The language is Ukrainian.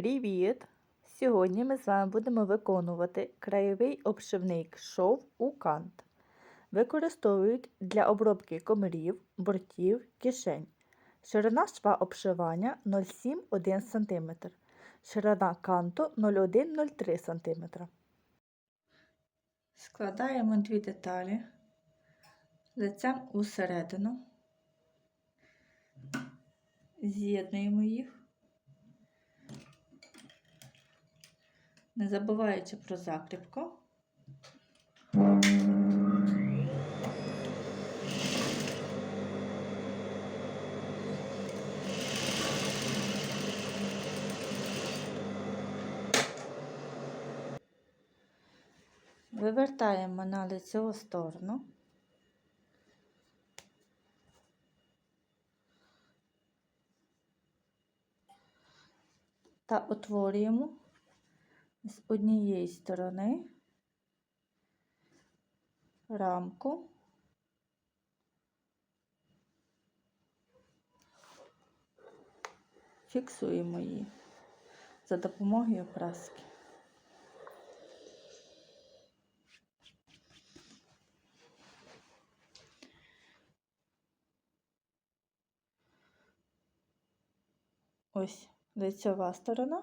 Привіт! Сьогодні ми з вами будемо виконувати краєвий обшивний шов у кант. Використовують для обробки комарів, бортів, кишень. Ширина шва обшивання 0,7-1 см. Ширина канту 0,1-0,3 см. Складаємо дві деталі лицем усередину. З'єднуємо їх. Не забуваючи про закріпку. Вивертаємо на лицеву сторону. Та утворюємо з однієї сторони рамку фіксуємо її за допомогою праски. Ось лицьова сторона